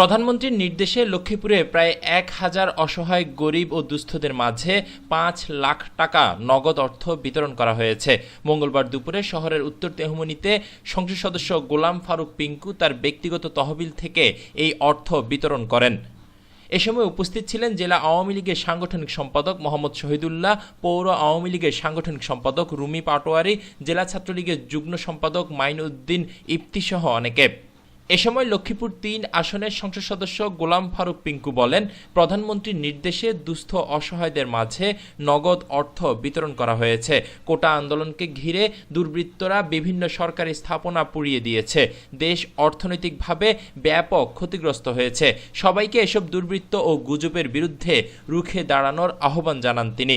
প্রধানমন্ত্রীর নির্দেশে লক্ষ্মীপুরে প্রায় এক হাজার অসহায় গরিব ও দুস্থদের মাঝে পাঁচ লাখ টাকা নগদ অর্থ বিতরণ করা হয়েছে। মঙ্গলবার দুপুরে শহরের উত্তর তেহমনিতে সংসদ সদস্য গোলাম ফারুক পিঙ্কু তার ব্যক্তিগত তহবিল থেকে এই অর্থ বিতরণ করেন। এ সময় উপস্থিত ছিলেন জেলা আওয়ামী লীগের সাংগঠনিক সম্পাদক মোহাম্মদ শহীদুল্লাহ, পৌর আওয়ামী লীগের সাংগঠনিক সম্পাদক রুমি পাটোয়ারি, জেলা ছাত্রলীগের যুগ্ম সম্পাদক মাইনউদ্দিন ইফতিসহ অনেকে। এ সময় লক্ষ্মীপুর তিন আসনের সংসদ সদস্য গোলাম ফারুক পিঙ্কু বলেন, প্রধানমন্ত্রীর নির্দেশে দুস্থ অসহায়দের মাঝে নগদ অর্থ বিতরণ করা হয়েছে। কোটা আন্দোলনকে ঘিরে দুর্বৃত্তরা বিভিন্ন সরকারি স্থাপনা পুড়িয়ে দিয়েছে। দেশ অর্থনৈতিকভাবে ব্যাপক ক্ষতিগ্রস্ত হয়েছে। সবাইকে এসব দুর্বৃত্ত ও গুজবের বিরুদ্ধে রুখে দাঁড়ানোর আহ্বান জানান তিনি।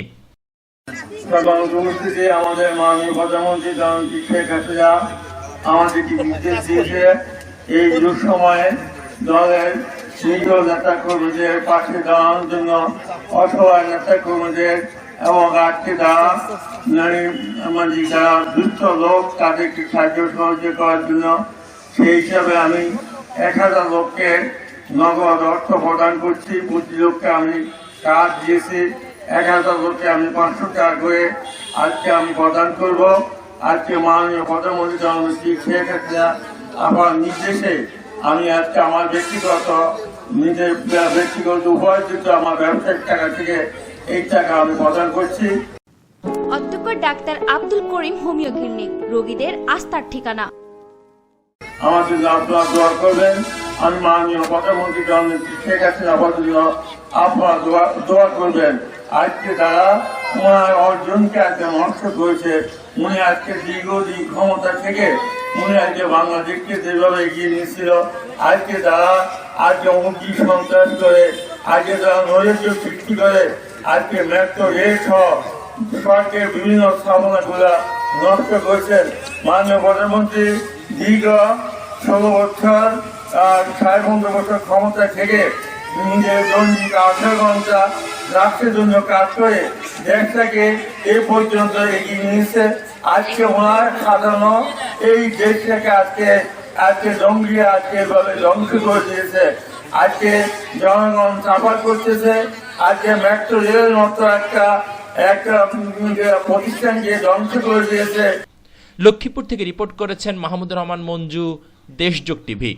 আমাদের এই দুঃসময়ে দলের নিজ নেতা কর্মীদের পাশে দাঁড়ানোর জন্য অসহায় নেতা কর্মীদের এবং আজকে যারা নারী যারা লোক তাদেরকে সাহায্য সহযোগিতা করার জন্য, সেই হিসাবে আমি এক হাজার লোককে নগদ অর্থ প্রদান করছি। প্রতি লোককে আমি কাজ দিয়েছি। এক হাজার লোককে আমি পাঁচশো টাকা করে আজকে আমি প্রদান করব। আজকে মাননীয় প্রধানমন্ত্রী শেখ হাসিনা আমার নির্দেশে আমি আজকে আমার ব্যক্তিগত নিজের ব্যক্তিগত উপার্জিত আমার ব্যবসায়িক টাকা থেকে এই টাকা আমি প্রদান করছি। অধ্যক্ষ doctor Abdul Karim homeo clinic রোগীদের আস্থার ঠিকানা। আপনারা দোয়া করবেন। আমি মাননীয় প্রধানমন্ত্রী জননেত্রী শেখ হাসিনা আপনারা দোয়া দোয়া করবেন। আজকে তারা ওনার অর্জনকে আজকে নষ্ট করেছে উনি আজকে দীর্ঘদিন ক্ষমতা থেকে উনি আজকে বাংলাদেশকে যেভাবে এগিয়ে নিয়েছিল। আজকে তারা আজকে মুক্তি সন্ত্রাস করে, আজকে তারা নৈরাজ্য সৃষ্টি করে, আজকে মেট্রো রেল সহ বিভিন্ন স্থাপনাগুলা নষ্ট করেছেন। মাননীয় প্রধানমন্ত্রী দীর্ঘ ষোলো বছর সাড়ে পনেরো বছর ক্ষমতা থেকে নিজের দৈনিক আঠারো ঘণ্টা রাষ্ট্রের জন্য কাজ করে দেশটাকে এ পর্যন্ত এগিয়ে নিয়েছে। আজকে ওনার সাধারণ এই দেশ থেকে আজকে আজকে জঙ্গি আজকে এভাবে ধ্বংস করে দিয়েছে। আজকে জনগণ চাপা করতেছে আজকে মেট্রো রেলের মতো একটা একটা প্রতিষ্ঠান প্রতিষ্ঠানকে ধ্বংস করে দিয়েছে। লক্ষ্মীপুর থেকে রিপোর্ট করেছেন মাহমুদুর রহমান মঞ্জু, দেশযোগ টিভি।